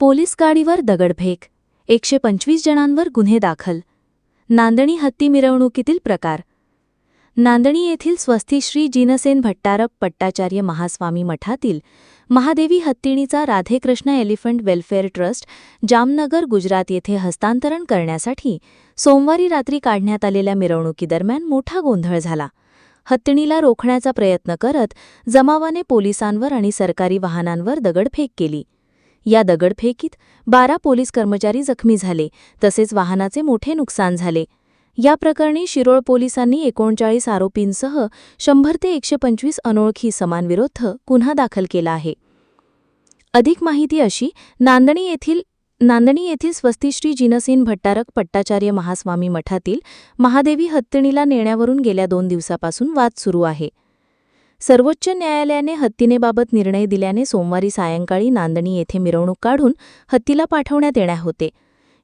Police गाडीवर दगडफेक. एकशे पंचवीस जणांवर गुन्हे दाखल. नांदणी हत्ती मिरवणुकीतील प्रकार. नांदणी येथील स्वस्तिश्री जिनसेन भट्टारप पट्टाचार्य महास्वामी मठातील Mahadevi हत्तीणीचा Radhekrishna elephant welfare trust Jamnagar Gujarat येथे हस्तांतरण करण्यासाठी सोमवारी रात्री काढण्यात आलेल्या मिरवणुकीदरम्यान मोठा गोंधळ झाला. हत्तीणीला रोखण्याचा प्रयत्न करत जमावाने पोलिसांवर आणि सरकारी वाहनांवर दगडफेक केली. या दगडफेकीत बारा पोलीस कर्मचारी जखमी झाले तसेच वाहनाचे मोठे नुकसान झाले. या प्रकरणी शिरोळ पोलिसांनी एकोणचाळीस आरोपींसह शंभर ते एकशे पंचवीस अनोळखी समानविरुद्ध गुन्हा दाखल केला आहे. अधिक माहिती अशी नांदणी येथील नांदणी येथील स्वस्तिश्री जिनसेन भट्टारक पट्टाचार्य महास्वामी मठातील महादेवी हत्तीणीला नेण्यावरून गेल्या दोन दिवसापासून वाद सुरू आहे. सर्वोच्च न्यायालयाने हत्तीनेबाबत निर्णय दिल्याने सोमवारी सायंकाळी नांदणी येथे मिरवणूक काढून हत्तीला पाठवण्यात येणार होते.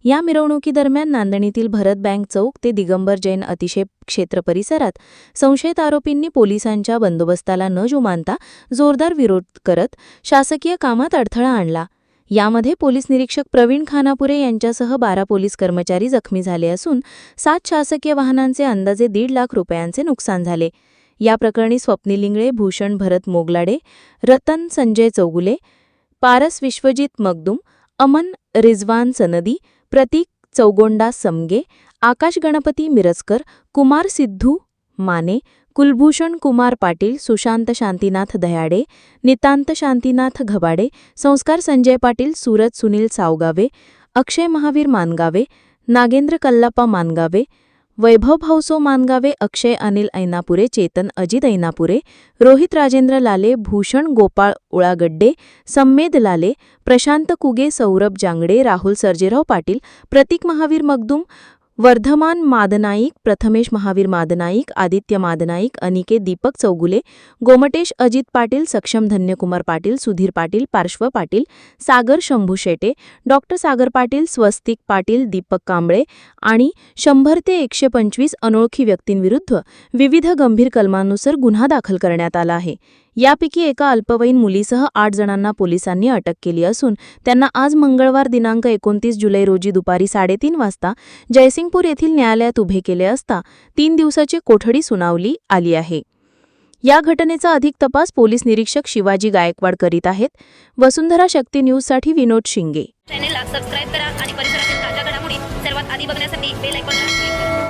या मिरवणुकीदरम्यान नांदणीतील भरत बँक चौक ते दिगंबर जैन अतिशय क्षेत्र परिसरात संशयित आरोपींनी पोलिसांच्या बंदोबस्ताला न जुमानता जोरदार विरोध करत शासकीय कामात अडथळा आणला. यामध्ये पोलीस निरीक्षक प्रवीण खानापुरे यांच्यासह बारा पोलीस कर्मचारी जखमी झाले असून सात शासकीय वाहनांचे अंदाजे दीड लाख रुपयांचे नुकसान झाले. या प्रकरणी स्वप्निलिंगळे भूषण भरत मोगलाडे रतन संजय चौगुले पारस विश्वजित मगदुम अमन रिझवान सनदी प्रतीक चौगोंडा समगे आकाश गणपती मिरजकर कुमार सिद्धू माने कुलभूषण कुमार पाटील सुशांत शांतीनाथ दयाडे नितांत शांतीनाथ घबाडे संस्कार संजय पाटील सूरज सुनील सावगावे अक्षय महावीर मानगावे नागेंद्र कल्लाप्पा मानगावे वैभव भाऊसो मानगावे अक्षय अनिल ऐनापुरे चेतन अजित ऐनापुरे रोहित राजेंद्र लाले भूषण गोपाळ उळागड्डे सम्मेद लाले प्रशांत कुगे सौरभ जांगडे राहुल सर्जेराव पाटील प्रतीक महावीर मगदूम वर्धमान मादनाईक प्रथमेश महावीर मादनाईक आदित्य मादनाईक अनिकेत दीपक चौगुले गोमटेश अजित पाटील सक्षम धन्यकुमार पाटील सुधीर पाटील पार्श्व पाटील सागर शंभू शेटे डॉक्टर सागर पाटील स्वस्तिक पाटील दीपक कांबळे आणि शंभर ते एकशे पंचवीस अनोळखी व्यक्तींविरुद्ध विविध गंभीर कलमांनुसार गुन्हा दाखल करण्यात आला आहे. यापैकी एका अल्पवयीन मुलीसह आठ जणांना पोलिसांनी अटक केली असून त्यांना आज मंगळवार दिनांक एकोणतीस जुलै रोजी दुपारी साडेतीन वाजता जयसिंगपूर येथील न्यायालयात उभे केले असता तीन दिवसाची कोठडी सुनावली आली आहे. या घटनेचा अधिक तपास पोलीस निरीक्षक शिवाजी गायकवाड करीत आहेत. वसुंधरा शक्ती न्यूजसाठी विनोद शिंगे. चॅनेलला सबस्क्राईब करा आणि परिसरातील ताज्या घडामोडी सर्वात आधी बघण्यासाठी बेल